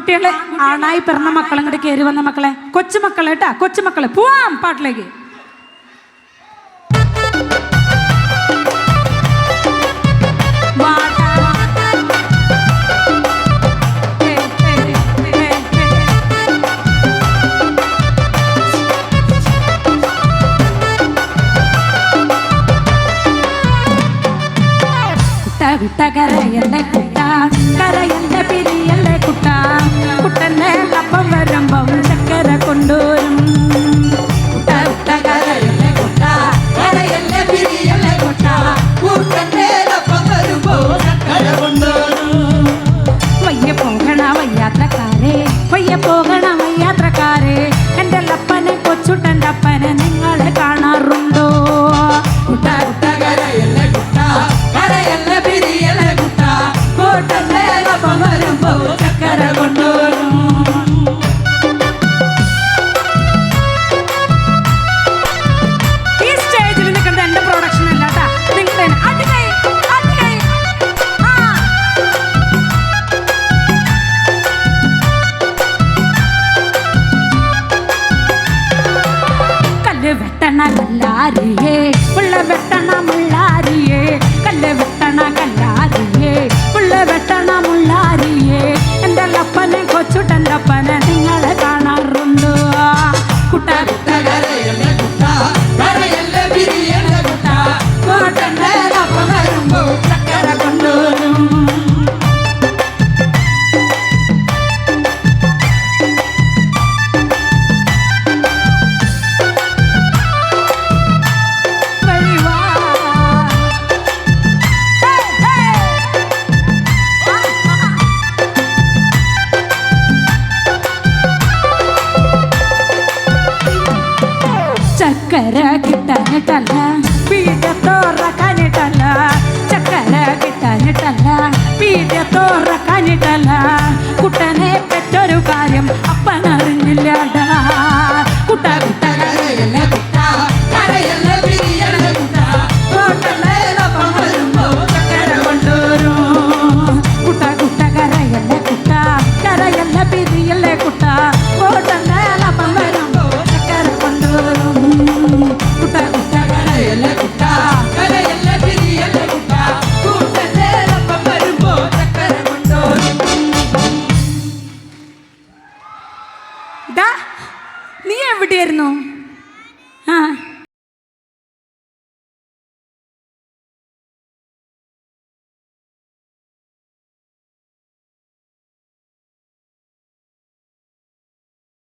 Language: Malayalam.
ആൺകുട്ടികളെ ആണായി പിറന്ന മക്കളെ അങ്ങോട്ട് കയറി വന്ന മക്കളെ. കൊച്ചുമക്കളെ കേട്ടാ? കൊച്ചുമക്കളെ പോവാം പാട്ടിലേക്ക്. കുട്ട? കരയ കൂട്ടങ്ങളോട്ടൊപ്പം വരുമ്പോ ചക്കര കൊണ്ടുവരും ഈ സ്റ്റേജിൽ നിൽക്കുന്നത് എന്റെ പ്രൊഡക്ഷൻ അല്ലാട്ടാ നിങ്ങളുടെ അടികൈ അടികൈ കല്ല് വെട്ടണമല്ലാരിയേ ഉള്ള വെട്ടണമല്ല ಚಕ್ಕರ ಗಿಟ್ಟನಿಟಲ್ಲ ಪೀಠ ತೋರ ಕನಿಟಲ್ಲ ಚಕ್ಕರ ಗಿಟ್ಟನಿಟಲ್ಲ ಪೀಠ ತೋರ ಕನಿಟಲ್ಲ ദാ നീ എവിടെയായിരുന്നു?